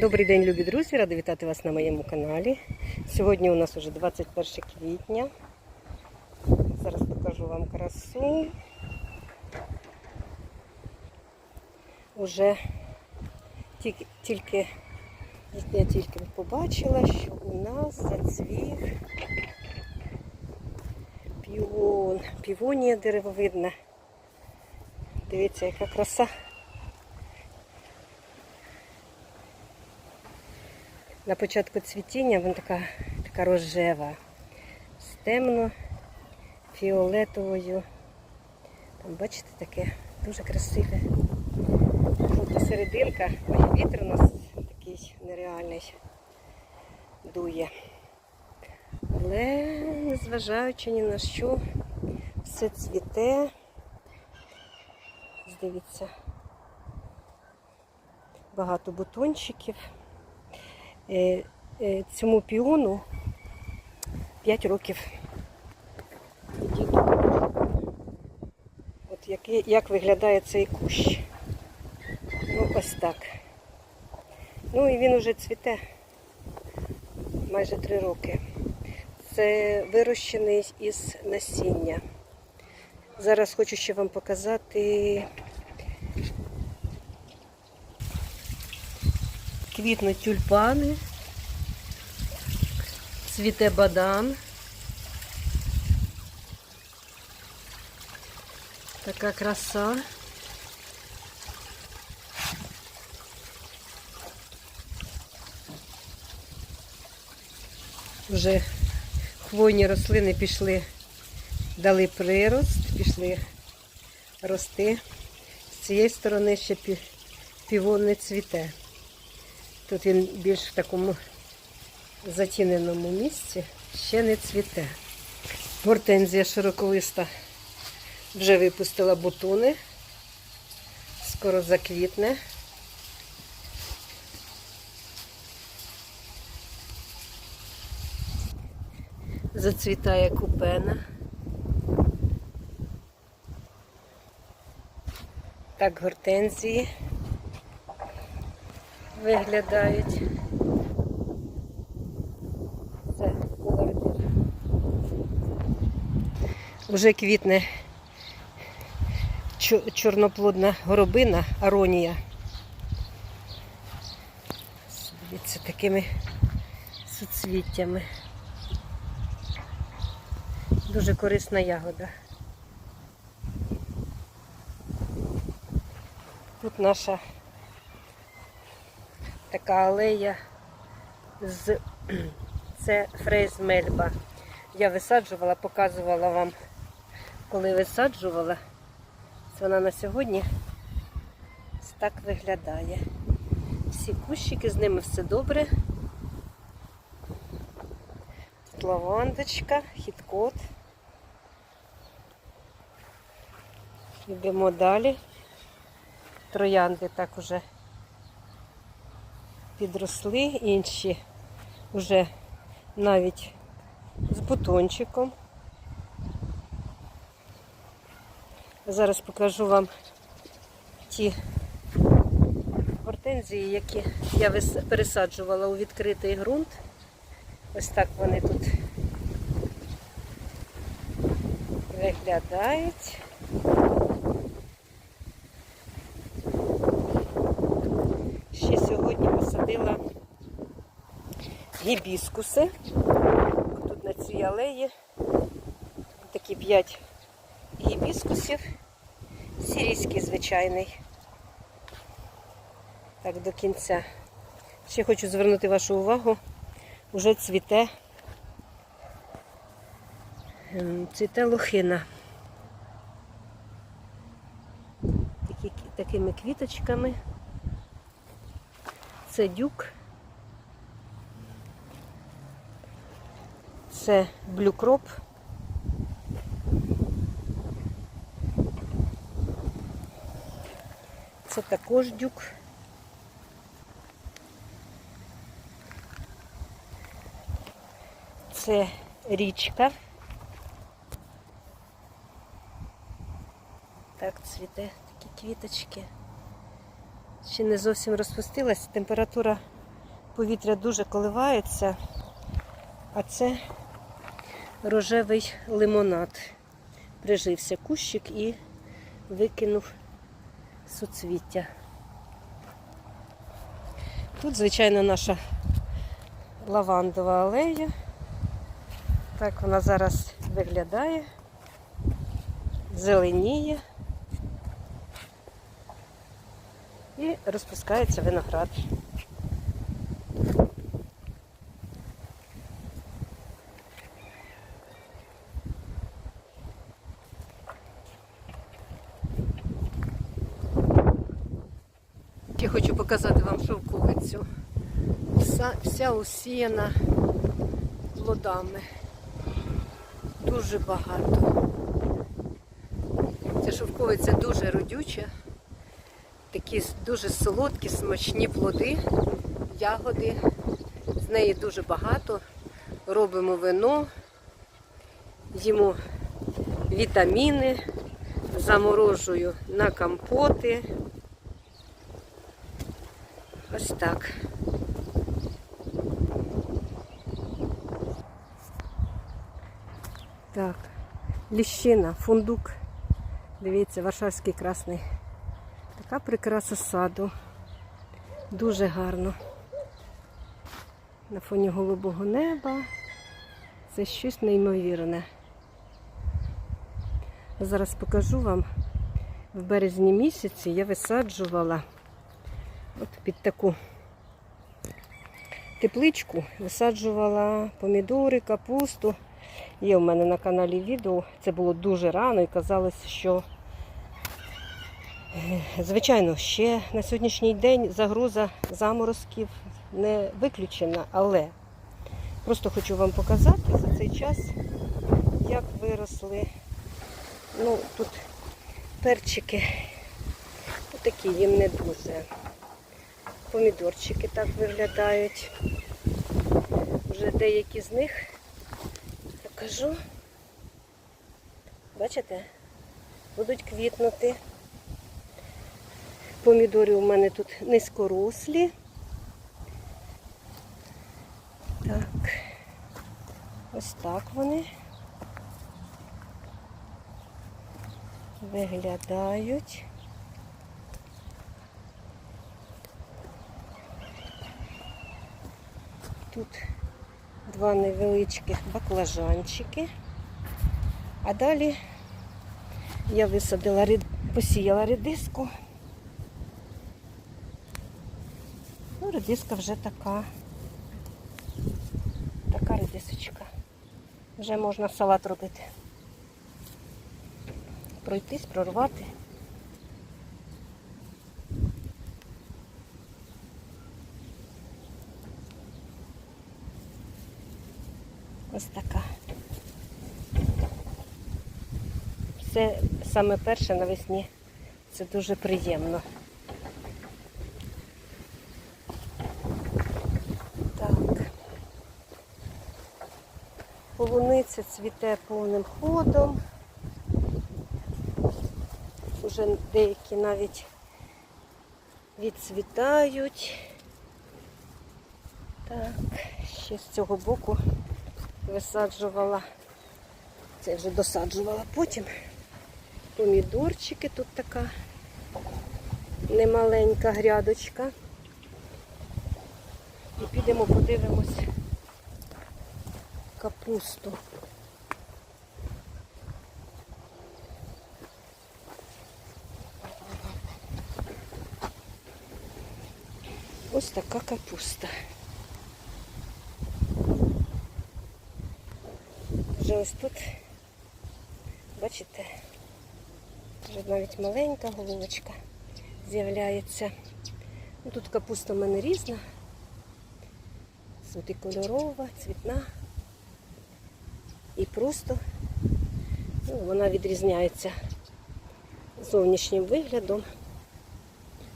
Добрий день, любі друзі! Рада вітати вас на моєму каналі. Сьогодні у нас уже 21 квітня. Зараз покажу вам красу. Уже тільки, я тільки побачила, що у нас зацвів піон. Півонія деревовидна. Дивіться, яка краса. На початку цвітіння вона така, така рожева, з темно-фіолетовою. Там, бачите, таке дуже красиве. Жовта серединка. Вітер у нас такий нереальний дує. Але незважаючи ні на що, все цвіте. Дивіться, багато бутончиків. Е, е, Цьому піону 5 років. От як, як виглядає цей кущ. Ну, ось так. Ну і він уже цвіте майже 3 роки. Це вирощений із насіння. Зараз хочу ще вам показати квітнуть тюльпани, цвіте бадан. Така краса. Вже хвойні рослини пішли, дали прирост, пішли рости. З цієї сторони ще пі- півон не цвіте. Тут він більш в такому затіненому місці, ще не цвіте. Гортензія широковиста вже випустила бутони, скоро заквітне. Зацвітає купена. Так гортензії виглядають. Це бордир. Вже квітне чо- чорноплодна горобина, аронія. Дивіться, такими суцвіттями. Дуже корисна ягода. Тут наша така алея з це фрейз мельба. Я висаджувала, показувала вам, коли висаджувала. Це вона на сьогодні так виглядає. Всі кущики, з ними все добре. Тут лавандочка, хіткот. Йдемо далі. Троянди так уже підросли, інші вже навіть з бутончиком. Зараз покажу вам ті гортензії, які я пересаджувала у відкритий ґрунт. Ось так вони тут виглядають. Ще сьогодні посадила гібіскуси. Тут на цій алеї такі 5 гібіскусів. Сирійський звичайний. Так, до кінця. Ще хочу звернути вашу увагу. Уже цвіте. ем, Цвіте лохина. Такі, такими квіточками. Це дюк. Це блюкроп. Це також дюк. Це річка. Так, цвіте такі квіточки. Ще не зовсім розпустилась. Температура повітря дуже коливається, а це рожевий лимонад. Прижився кущик і викинув суцвіття. Тут, звичайно, наша лавандова алея. Так вона зараз виглядає, зеленіє і розпускається виноград. Я хочу показати вам шовковицю. Вся, вся усіяна плодами. Дуже багато. Ця шовковиця дуже родюча. Такі дуже солодкі, смачні плоди, ягоди. З неї дуже багато. Робимо вино, їмо вітаміни, заморожую на компоти. Ось так. Так, ліщина, фундук. Дивіться, Варшавський красний. Така прикраса саду. Дуже гарно. На фоні голубого неба. Це щось неймовірне. Зараз покажу вам. В березні місяці я висаджувала от під таку тепличку, висаджувала помідори, капусту. Є в мене на каналі відео. Це було дуже рано і казалось, що е, звичайно ще на сьогоднішній день загроза заморозків не виключена, але просто хочу вам показати за цей час, як виросли. Ну, тут перчики такі їм не дуже. Помідорчики так виглядають. Вже деякі з них покажу. Бачите? Будуть квітнути. Помідори у мене тут низькорослі. Так. Ось так вони виглядають. Тут два невеличких баклажанчики. А далі я висадила, посіяла редиску. Ну, редиска вже така. Така редисочка. Вже можна салат робити. Пройтись, прорвати. Ось така. Це саме перше навесні. Це дуже приємно. Так. Полуниця цвіте повним ходом. Уже деякі навіть відцвітають. Так, ще з цього боку висаджувала, це вже досаджувала потім. Помідорчики, тут така немаленька грядочка. І підемо подивимось капусту. Ось така капуста. Вже ось тут, бачите, вже навіть маленька головочка з'являється. Ну, Тут капуста в мене різна. Тут і кольорова, цвітна. І просто ну, вона відрізняється зовнішнім виглядом.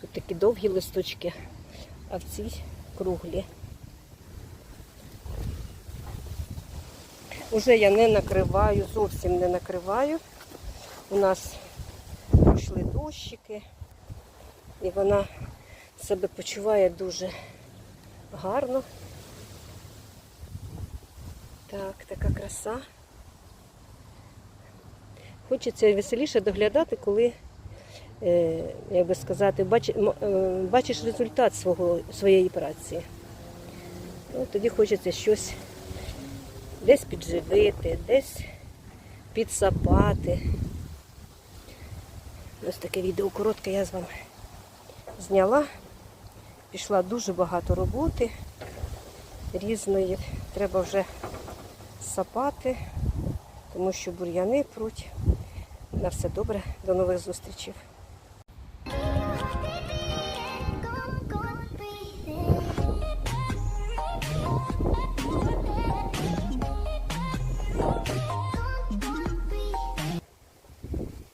Тут такі довгі листочки, а в цій круглі. Уже я не накриваю, зовсім не накриваю. У нас пройшли дощики, і вона себе почуває дуже гарно. Так, така краса. Хочеться веселіше доглядати, коли, е, як би сказати, е, бачиш результат свого, своєї праці. Ну, тоді хочеться щось десь підживити, десь підсапати. Ось таке відео коротке я з вами зняла. Пішла дуже багато роботи різної. Треба вже сапати, тому що бур'яни пруть. На все добре. До нових зустрічей.